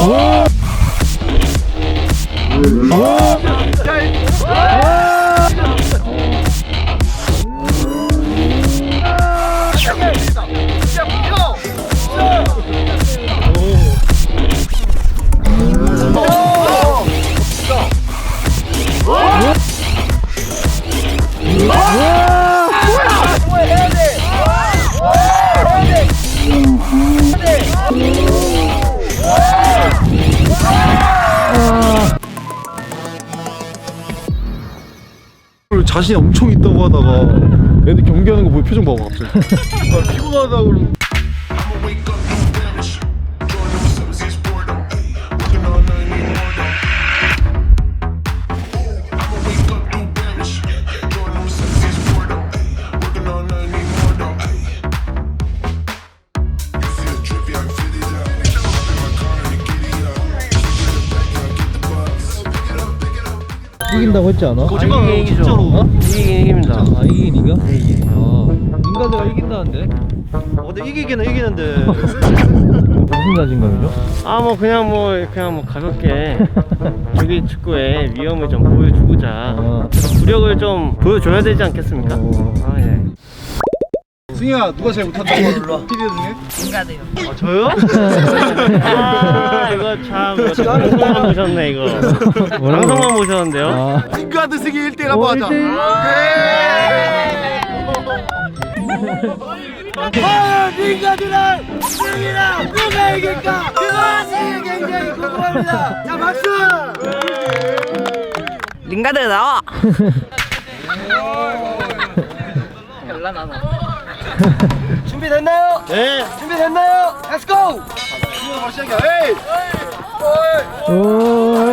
Oh! Oh! 자신이 엄청 있다고 하다가 애들 경기하는 거 보고 표정 봐봐 갑자기. 아, 피곤하다고 그러고 이긴다고 했지 않아? 거짓말 이기죠. 진짜로 이기긴 이깁니다. 아 이긴 이겨? 예, 예. 아 인간대가 이긴다는데? 어, 근데 이기기는 이기는데 무슨 자신감이죠? 아 뭐 그냥 뭐 그냥 뭐 가볍게 조기 축구의 위험을 좀 보여주고자 아. 구력을 좀 보여줘야 되지 않겠습니까? 어. 아 예. 승희야 누가 제일 못한다고? 피디 중에? 아, 저요? 아 이거 참 이거 방송만 보셨네 이거. 방송만 보셨는데요? 아. 인가드 승희 1대1 어, 한번 하자 일대일. 링가드 나와. 준비됐나요? 네. 준비됐나요? Let's go! 바로 시작이야 에이 오.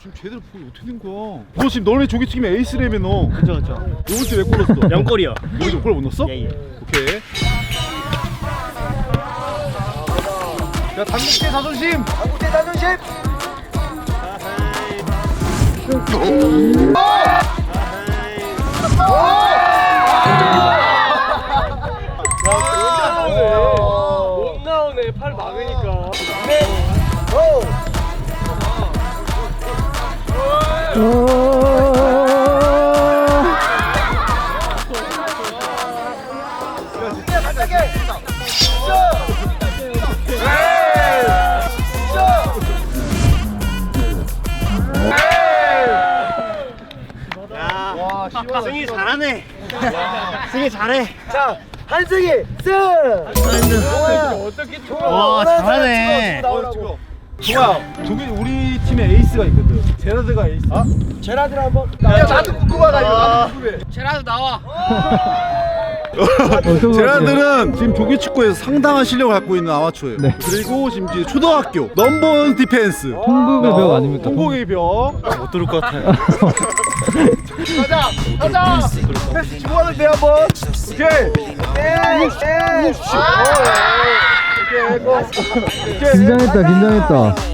지금 제대로 보기 어떻게 된 거야 너 지금 너네 조기팀의 에이스라며 너 그죠 그죠. 요번 주에 왜 골랐어? 영골이요. 여기서 골못 넣었어? 예예. 야 당국대 자존심 당국대 자존심 못 나오네 팔 막으니까. 승희 잘하네. 승희 잘해. 자, 한승희 승. 와 잘하네. 좋아 조기 우리 팀에 에이스가 있거든. 제라드가 에이스. 아? 제라드 한번 야 나도 궁금하다 이거. 나도 궁금해. 제라도 나와. 제라드는 지금 조기 축구에서 상당한 실력을 갖고 있는 아마추어예요. 네. 그리고 지금 이제 초등학교 넘버원 디펜스. 통북의 벽 아닙니까? 통곡의 벽 못 들을 것 같아. 가자 가자. 패스 주고 하는데 한번. 오케이. 오케이 오케이 긴장했다 긴장했다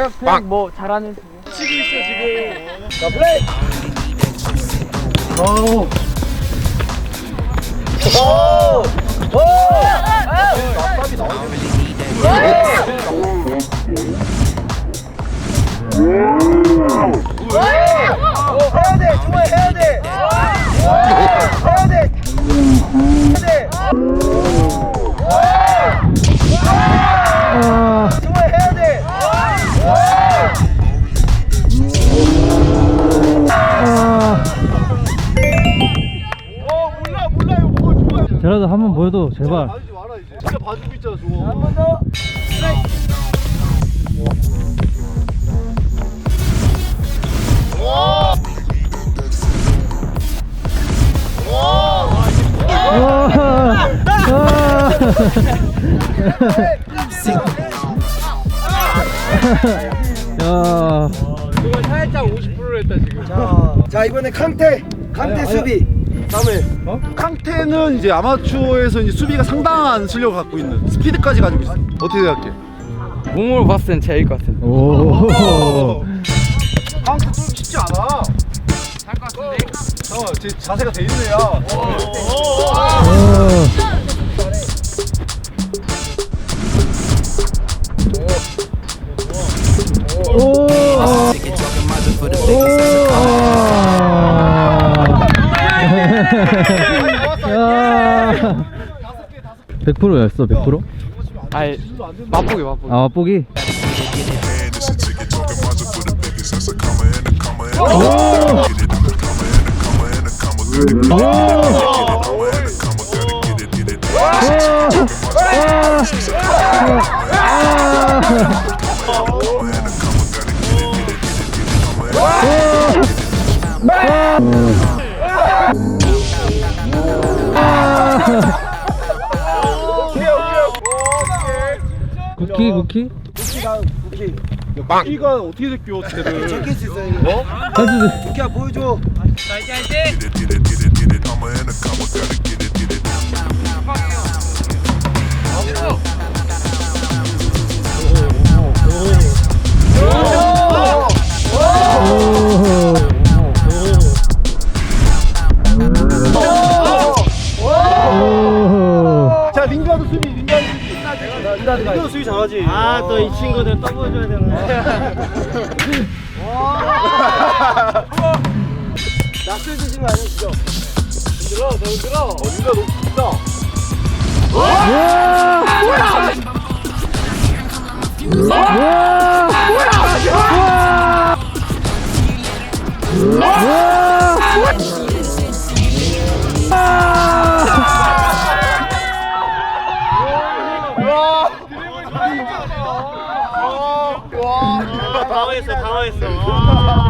그냥 그냥 뭐 잘하는 치고 있어 지금. 자 플레이. 오. 오. 오. 해야 돼, 종아 해야 돼. 해야 돼. 해야 보여도 제발. 봐주지 마라 이제. 진짜 봐주고 있잖아 저거. 한 번 더. 와! 야. 이거 살짝 50%로 했다 지금. 자, 자 이번에 캉테 캉테 수비 다음에 캉테는 이제 아마추어에서 이제 수비가 상당한 실력을 갖고 있는 스피드까지 가지고 있어 어떻게 생각해? 몸으로 봤을 땐 제일 것 같은데. 오. 캉테 좀 쉽지 않아 할것 같은데? 잠깐만 제 자세가 돼 있네요 오. 오. 야. 100%였어, 100%? 아이 맛보기 맛보기. 아, 맛보기? Man, this a Comma and a 쿠키, 쿠키? 이가 어떻게 됐겨 쟤를 저기 있어 어? 가지. 쿠키야 보여줘 get it, get it. Comma 이 친구들 떠보여줘야 되네 낯설 드신 거 아니시죠? 흔들어 더 흔들어. 어 링가 너무 좋다 당황했어 당황했어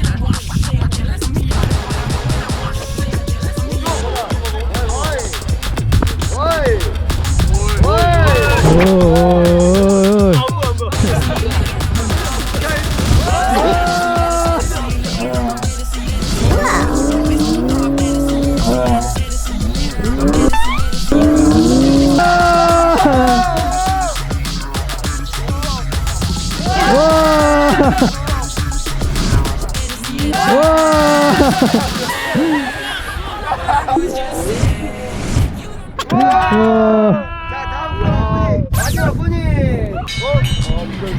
와. 자 다음 권이 마지막 권이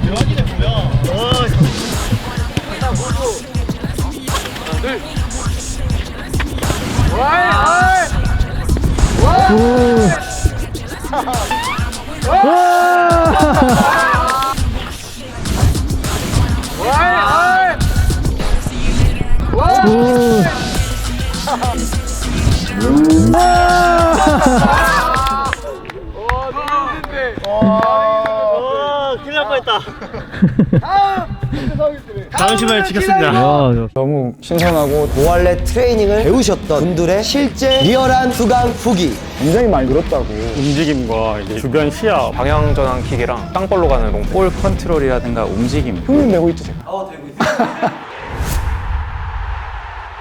대박이네 뭐야 어, 어, 다음 시간에 찍겠습니다 너무 신선하고 보알레 트레이닝을 배우셨던 분들의 실제 리얼한 수강 후기 굉장히 많이 늘었다고. 움직임과 이제 주변 시야, 방향 전환 킥이랑 땅볼로 가는 롱볼 컨트롤이라든가 움직임. 흉내 내고 있죠 제가.